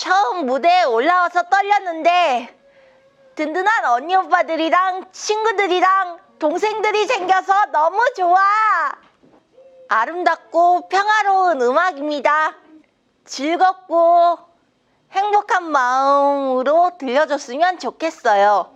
처음 무대에 올라와서 떨렸는데 든든한 언니 오빠들이랑 친구들이랑 동생들이 생겨서 너무 좋아. 아름답고 평화로운 음악입니다. 즐겁고 행복한 마음으로 들려줬으면 좋겠어요.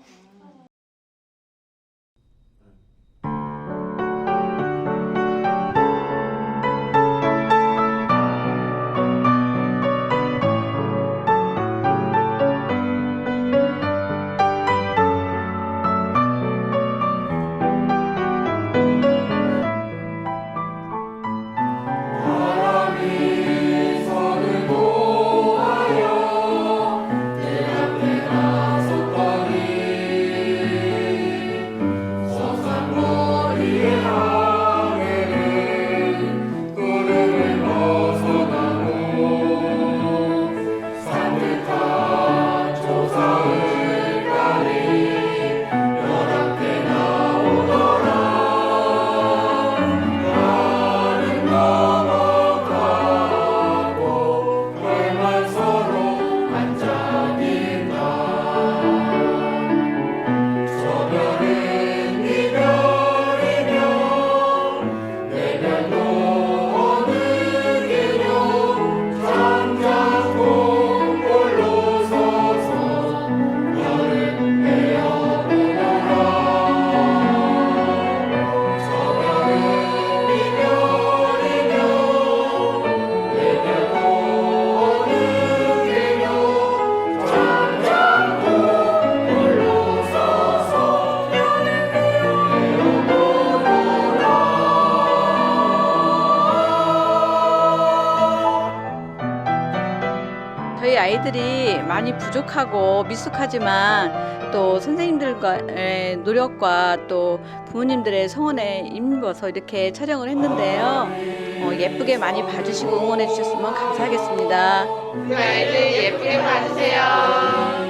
아이들이 많이 부족하고 미숙하지만 또 선생님들과의 노력과 또 부모님들의 성원에 힘입어서 이렇게 촬영을 했는데요. 어, 예쁘게 많이 봐주시고 응원해 주셨으면 감사하겠습니다. 아이들 예쁘게 봐주세요.